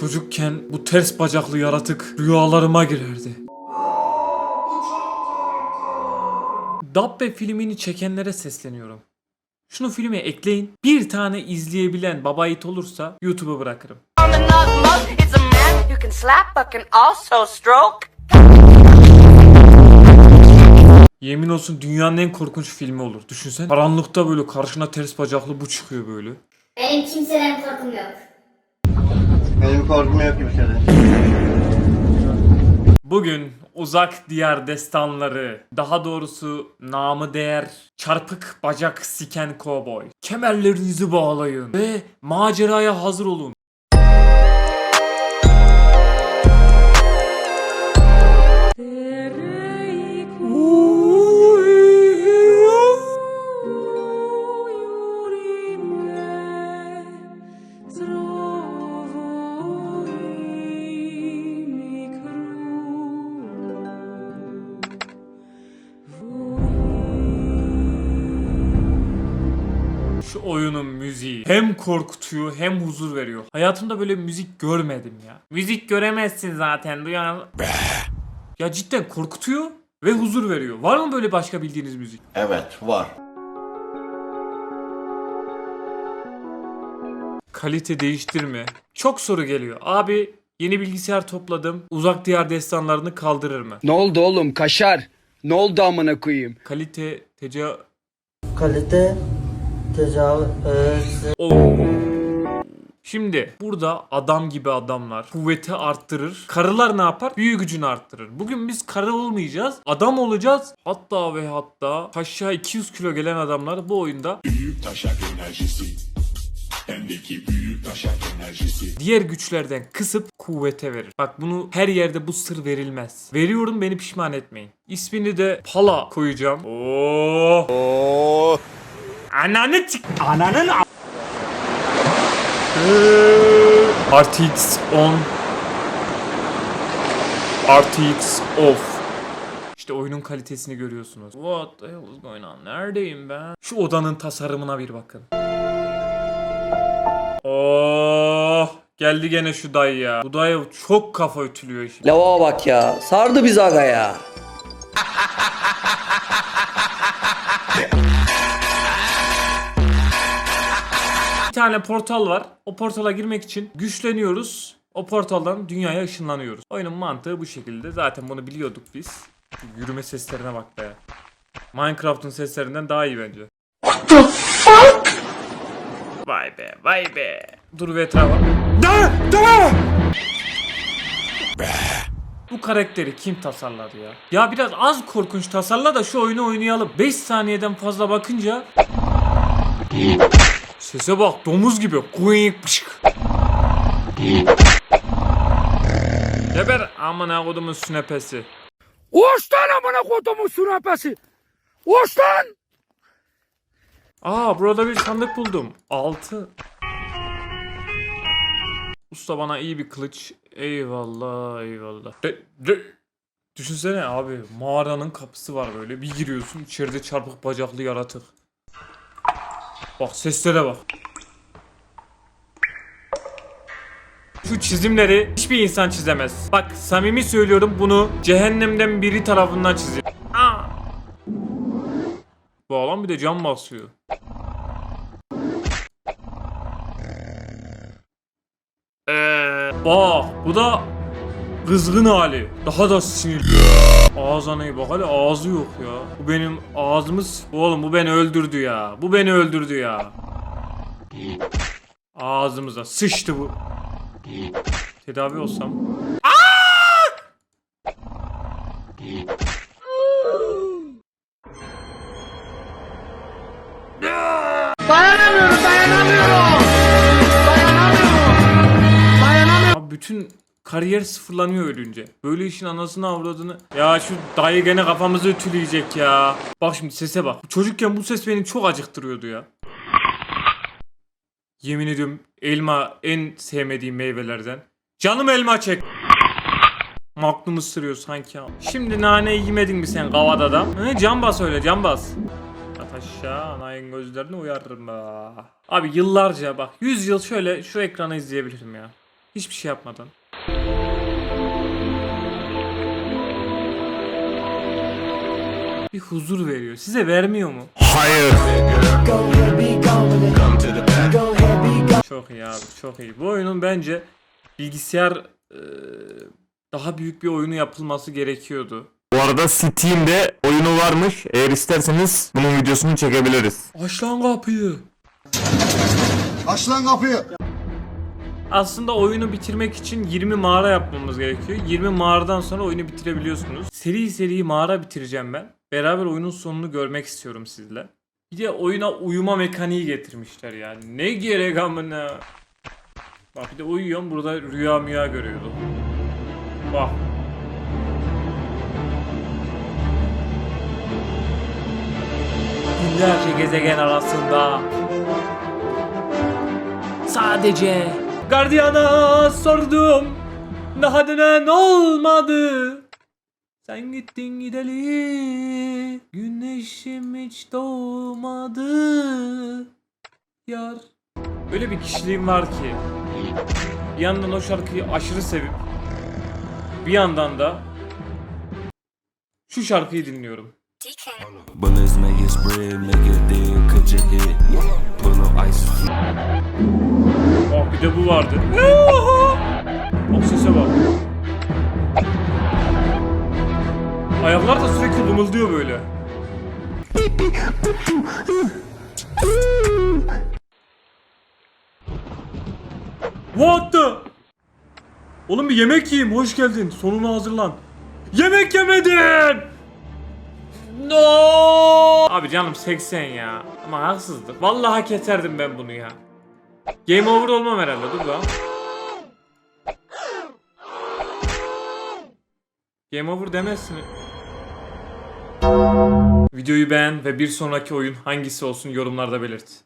Çocukken bu ters bacaklı yaratık rüyalarıma girerdi. Dabbe filmini çekenlere sesleniyorum. Şunu filme ekleyin. Bir tane izleyebilen baba yiğit olursa YouTube'a bırakırım. Yemin olsun dünyanın en korkunç filmi olur. Düşünsen karanlıkta böyle karşına ters bacaklı bu çıkıyor böyle. Benim kimseden korkum yok. Benim korkum yok kimseden. Bugün uzak diyar destanları, daha doğrusu namı değer çarpık bacak siken kovboy. Kemerlerinizi bağlayın ve maceraya hazır olun. Oyunun müziği hem korkutuyor hem huzur veriyor. Hayatımda böyle müzik görmedim ya. Müzik göremezsin zaten duyan. ya cidden korkutuyor ve huzur veriyor. Var mı böyle başka bildiğiniz müzik? Evet var. Kalite değiştirme. Çok soru geliyor. Abi yeni bilgisayar topladım. Uzak diyar destanlarını kaldırır mı? Ne oldu oğlum kaşar? Ne oldu amına koyayım? Kalite teca... kalite tecavüz Oo. Şimdi burada adam gibi adamlar kuvveti arttırır. Karılar ne yapar? Büyü gücünü arttırır. Bugün biz karı olmayacağız. Adam olacağız. Hatta ve hatta aşağı 200 kilo gelen adamlar bu oyunda büyük taşak enerjisi. Bendeki büyük taşak enerjisi. diğer güçlerden kısıp kuvvete verir. Bak bunu her yerde bu sır verilmez. Veriyorum beni pişman etmeyin. İsmini de Pala koyacağım. Oo. Oo. Ananı çık. Ananın RTX on RTX off İşte oyunun kalitesini görüyorsunuz. What the hell is going on? Neredeyim ben? Şu odanın tasarımına bir bakın. Oh, geldi gene şu dayı ya. Bu dayı çok kafa ötülüyor şimdi. Lava bak ya. Sardı bizi aga ya. tane portal var. O portala girmek için güçleniyoruz. O portaldan dünyaya ışınlanıyoruz. Oyunun mantığı bu şekilde. Zaten bunu biliyorduk biz. Yürüme seslerine bak be. Minecraft'ın seslerinden daha iyi bence. What the fuck? Vay be, vay be. Dur bir etrafa. Da, da! Bu karakteri kim tasarladı ya? Ya biraz az korkunç tasarla da şu oyunu oynayalım. 5 saniyeden fazla bakınca Sese bak domuz gibi. Kuyuk pışık. Geber amına kodumun sünepesi. Oğuzdan amına kodumun sürapesi. Oğuzdan! Aa burada bir sandık buldum. 6. Usta bana iyi bir kılıç. Eyvallah eyvallah. De, de. Düşünsene abi mağaranın kapısı var böyle. Bir giriyorsun içeride çarpık bacaklı yaratık. Bak seslere bak. Şu çizimleri hiçbir insan çizemez. Bak samimi söylüyorum bunu cehennemden biri tarafından çizim. Aa! Bu adam bir de cam basıyor. Eee bak bu da kızgın hali. Daha da sinirli. Ağzına iyi bak hele ağzı yok ya. Bu benim ağzımız. Oğlum bu beni öldürdü ya. Bu beni öldürdü ya. Ağzımıza sıçtı bu. Tedavi olsam. Abi bütün kariyer sıfırlanıyor ölünce. Böyle işin anasını avradını. Ya şu dayı gene kafamızı ütüleyecek ya. Bak şimdi sese bak. Çocukken bu ses beni çok acıktırıyordu ya. Yemin ediyorum elma en sevmediğim meyvelerden. Canım elma çek. Maklum ısırıyor sanki. Şimdi naneyi yemedin mi sen kavad adam? Hı, can bas öyle can bas. Ha, aşağı anayın gözlerini uyarırım be. Abi yıllarca bak 100 yıl şöyle şu ekranı izleyebilirim ya. Hiçbir şey yapmadan. Bir huzur veriyor. Size vermiyor mu? Çok iyi abi çok iyi. Bu oyunun bence bilgisayar e, daha büyük bir oyunu yapılması gerekiyordu. Bu arada Steam'de oyunu varmış. Eğer isterseniz bunun videosunu çekebiliriz. Aç lan kapıyı. Aç lan kapıyı. Aslında oyunu bitirmek için 20 mağara yapmamız gerekiyor. 20 mağaradan sonra oyunu bitirebiliyorsunuz. Seri seri mağara bitireceğim ben. Beraber oyunun sonunu görmek istiyorum sizle. Bir de oyuna uyuma mekaniği getirmişler yani. Ne gerek amına. Bak bir de uyuyorum burada rüya müya görüyordum. Bak. Binlerce gezegen arasında Sadece Gardiyana sordum Daha dönen olmadı Sen gittin gideli Güneşim hiç doğmadı Yar Öyle bir kişiliğim var ki Bir yandan o şarkıyı aşırı sevip Bir yandan da Şu şarkıyı dinliyorum Bullets make it spread, make it dead, cut your head. Pull up ice. Bak bir de bu vardı. Bak sese bak. Ayaklar da sürekli vımıldıyor böyle. What the? Oğlum bir yemek yiyeyim. Hoş geldin. Sonuna hazırlan. Yemek yemedin. No! Abi canım 80 ya. Ama haksızlık. Vallahi hak ederdim ben bunu ya. Game over olmam herhalde. Dur lan. Game over demezsin. Videoyu beğen ve bir sonraki oyun hangisi olsun yorumlarda belirt.